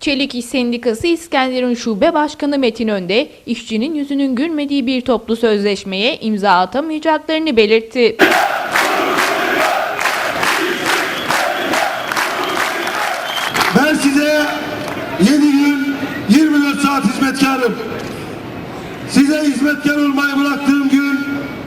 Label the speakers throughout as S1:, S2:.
S1: Çelik İş Sendikası İskenderun Şube Başkanı Metin Önde, işçinin yüzünün gülmediği bir toplu sözleşmeye imza atamayacaklarını belirtti.
S2: Ben size 7 gün 24 saat hizmetkarım. Size hizmetkar olmayı bıraktığım gün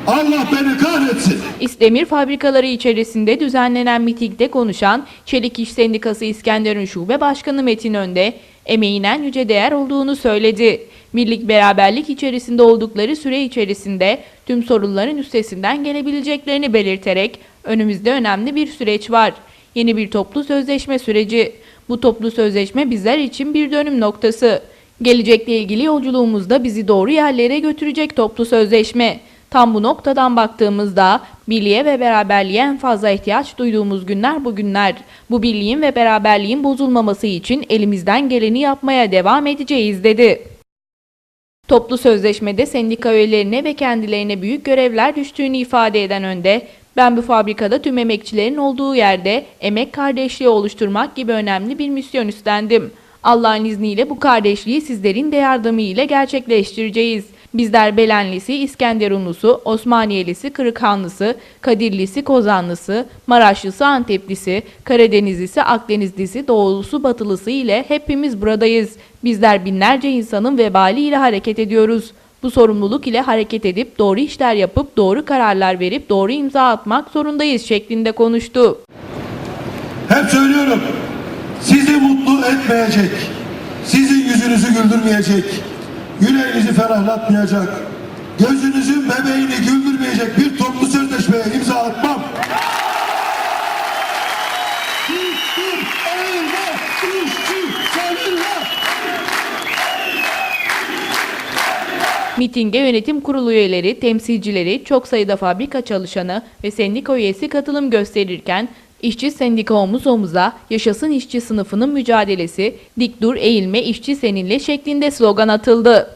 S2: Allah beni kahretsin.
S1: İsdemir fabrikaları içerisinde düzenlenen mitingde konuşan Çelik İş Sendikası İskenderun Şube Başkanı Metin Önde, emeğinin yüce değer olduğunu söyledi. Birlik beraberlik içerisinde oldukları süre içerisinde tüm sorunların üstesinden gelebileceklerini belirterek önümüzde önemli bir süreç var. Yeni bir toplu sözleşme süreci. Bu toplu sözleşme bizler için bir dönüm noktası. Gelecekle ilgili yolculuğumuzda bizi doğru yerlere götürecek toplu sözleşme. Tam bu noktadan baktığımızda birliğe ve beraberliğe en fazla ihtiyaç duyduğumuz günler bugünler. Bu birliğin ve beraberliğin bozulmaması için elimizden geleni yapmaya devam edeceğiz dedi. Toplu sözleşmede sendika üyelerine ve kendilerine büyük görevler düştüğünü ifade eden önde, ben bu fabrikada tüm emekçilerin olduğu yerde emek kardeşliği oluşturmak gibi önemli bir misyon üstlendim. Allah'ın izniyle bu kardeşliği sizlerin de yardımı ile gerçekleştireceğiz. Bizler Belenlisi, İskenderunlusu, Osmaniyelisi, Kırıkhanlısı, Kadirlisi, Kozanlısı, Maraşlısı, Anteplisi, Karadenizlisi, Akdenizlisi, Doğulusu, Batılısı ile hepimiz buradayız. Bizler binlerce insanın vebali ile hareket ediyoruz. Bu sorumluluk ile hareket edip doğru işler yapıp doğru kararlar verip doğru imza atmak zorundayız şeklinde konuştu.
S2: Hep söylüyorum. Sizi mutlu etmeyecek. Sizin yüzünüzü güldürmeyecek. Yüreğinizi ferahlatmayacak. Gözünüzün bebeğini güldürmeyecek bir toplu sözleşmeye imza atmam.
S1: Mitinge yönetim kurulu üyeleri, temsilcileri, çok sayıda fabrika çalışanı ve sendika üyesi katılım gösterirken işçi sendika omuz omuza, yaşasın işçi sınıfının mücadelesi, dik dur eğilme işçi seninle şeklinde slogan atıldı.